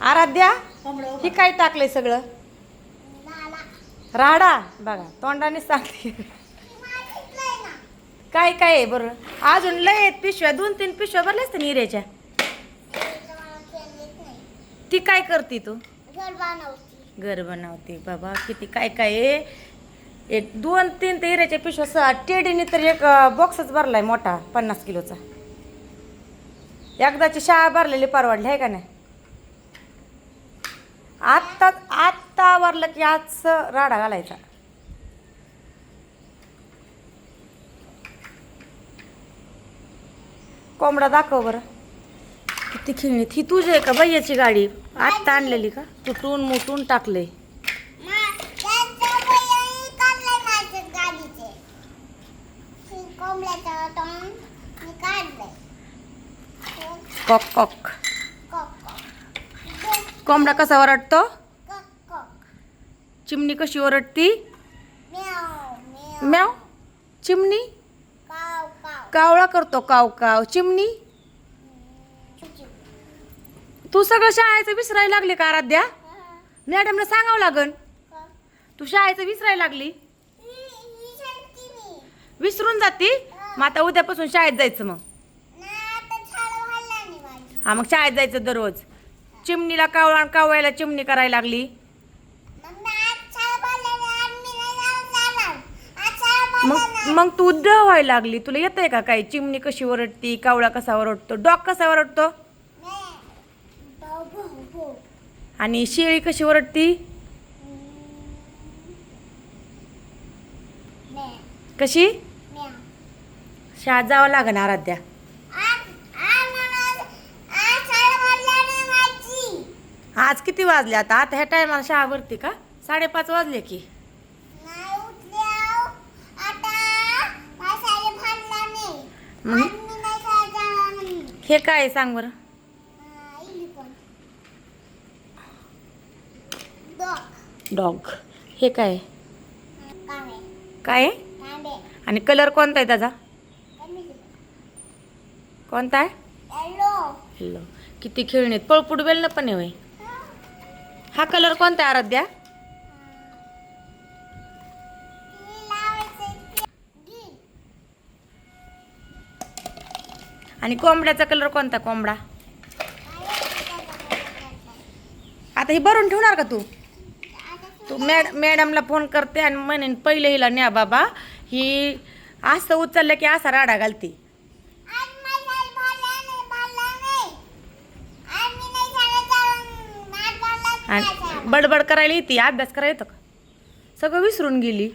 आराध्या ही काय टाकलंय सगळं? राडा. बघा तोंडाने सांगते. काय काय आहे बरं? अजून लय आहेत पिशव्या. दोन तीन पिशव्या भरल्यास तर निऱ्याच्या ती काय करते तू? घर बनवते. बाबा किती काय काय आहे? एक दोन तीन ते हिऱ्याच्या पिशव्या टेडीने तर एक बॉक्सच भरलाय मोठा पन्नास किलोचा. एकदाची शाळा भरलेली परवडली आहे का नाही? आत्ता आत्ता भरलं की आज राडा घालायचा. कोंबडा दाखव बरं. किती खेळणीत. ही तुझी आहे का भैयाची गाडी? आत्ता आणलेली का? तुटून मुटून टाकले कॉक कॉक. कोंबडा कसा ओरडतो चिमणी कशी ओरडती? म्याव चिमणी? कावळा करतो काव काव. चिमणी? तू सगळं शाळेचं विसरायला लागले का आराध्या? मॅडमला सांगावं लागन. तू शाळेचं विसरायला लागली? विसरून जाती? मग आता उद्यापासून शाळेत जायचं मग. हा मग शाळेत जायचं दररोज. चिमणीला कावळा कावळ्याला चिमणी करायला लागली? मग मग तू उद्या व्हायला लागली. तुला येतंय का काय चिमणी कशी ओरडती? कावळा कसा ओरडतो? डॉग कसा ओरडतो? आणि शेळी कशी ओरडती? कशी? शाळेत जावं लागन आराध्या. आज किती वाजले आता? आता ह्या टायमाला शाळा भरते का? साडेपाच वाजले की. मग? हे काय सांग बरं. डॉग. हे काय? काय आहे? आणि कलर कोणता आहे त्याचा? कोणता आहे? हॅलो किती खेळणीत पळपुट बेल पण आहे. हा कलर कोणता आराध्या? आणि कोंबड्याचा कलर कोणता कोंबडा? आता हे भरून ठेवणार का तू? तू मॅड मॅडमला फोन करते आणि म्हणेन पहिले हिला न्या बाबा. ही असं उचललं की असा राडा घालते. आणि बडबड करायला येते अभ्यास करायला येतं का? सगळं विसरून गेली.